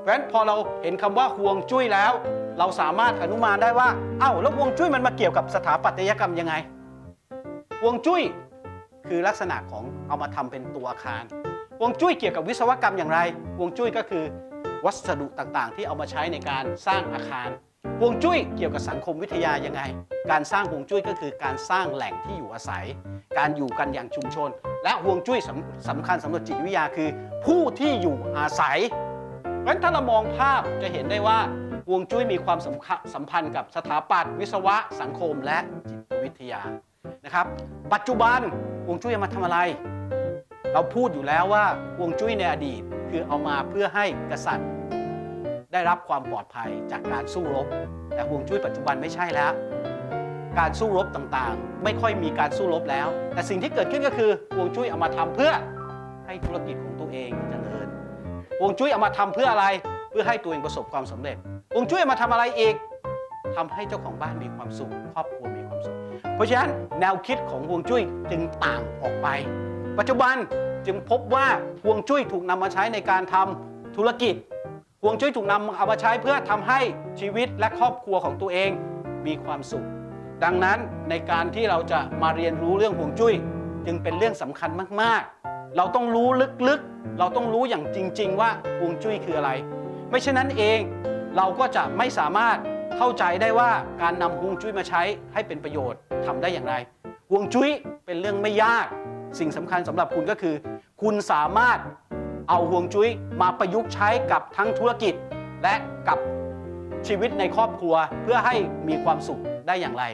เพราะฉะนั้นพอเราเห็นคำว่าห่วงจุ้ยแล้ว เราสามารถอนุมานได้ว่าเอ้าแล้วห่วงจุ้ยมันมาเกี่ยวกับสถาปัตยกรรมยังไงห่วงจุ้ยคือลักษณะของเอามาทำเป็นตัวอาคารห่วงจุ้ยเกี่ยวกับวิศวกรรมอย่างไรห่วงจุ้ยก็คือวัสดุต่างๆ ที่เอามาใช้ในการสร้างอาคารห่วงจุ้ยเกี่ยวกับสังคมวิทยายังไง การสร้างห่วงจุ้ยก็คือการสร้างแหล่งที่อยู่อาศัย การอยู่กันอย่างชุมชน และห่วงจุ้ยสำสำคัญสำหรับจิตวิทยาคือ ผู้ที่อยู่อาศัย เพราะฉะนั้นถ้าเรามองภาพจะเห็นได้ว่าห่วงจุ้ยมีความสำคัญสัมพันธ์กับสถาปัตย์วิศวะ สังคมและจิตวิทยานะครับ ปัจจุบันห่วงจุ้ยมาทำอะไร เราพูดอยู่แล้วว่าห่วงจุ้ยในอดีต คือเอามาเพื่อให้กษัตริย์ ได้รับความปลอดภัยจากการสู้รบ แต่ห่วงจุ้ยปัจจุบันไม่ใช่แล้ว การสู้รบต่างๆ ไม่ค่อยมีการสู้รบแล้ว แต่สิ่งที่เกิดขึ้นก็คือห่วงจุ้ยเอามาทำเพื่อให้ธุรกิจของตัวเองเจริญ วงจุ้ยเอามาทำเพื่ออะไร เพื่อให้ตัวเองประสบความสำเร็จวงจุ้ยมาทำอะไรอีกทำให้เจ้าของบ้านมีความสุข ครอบครัวมีความสุข เพราะฉะนั้นแนวคิดของวงจุ้ยจึงต่างออกไป ปัจจุบันจึงพบว่าวงจุ้ยถูกนำมาใช้ในการทำธุรกิจวงจุ้ยถูกนำเอามาใช้เพื่อทำให้ชีวิตและครอบครัวของตัวเองมีความสุข ดังนั้นในการที่เราจะมาเรียนรู้เรื่องห่วงจุ้ย จึงเป็นเรื่องสำคัญมากๆ เราต้องรู้ลึกๆ เราต้องรู้อย่างจริง ๆ ว่าห่วงจุ้ยคืออะไร ไม่เช่นนั้นเองเราก็จะไม่สามารถเข้าใจได้ว่าการนำห่วงจุ้ยมาใช้ให้เป็นประโยชน์ทำได้อย่างไรห่วงจุ้ยเป็นเรื่องไม่ยาก สิ่งสำคัญสำหรับคุณก็คือ คุณสามารถเอาห่วงจุ้ยมาประยุกต์ใช้กับทั้งธุรกิจ และกับชีวิตในครอบครัวเพื่อให้มีความสุขได้อย่างไร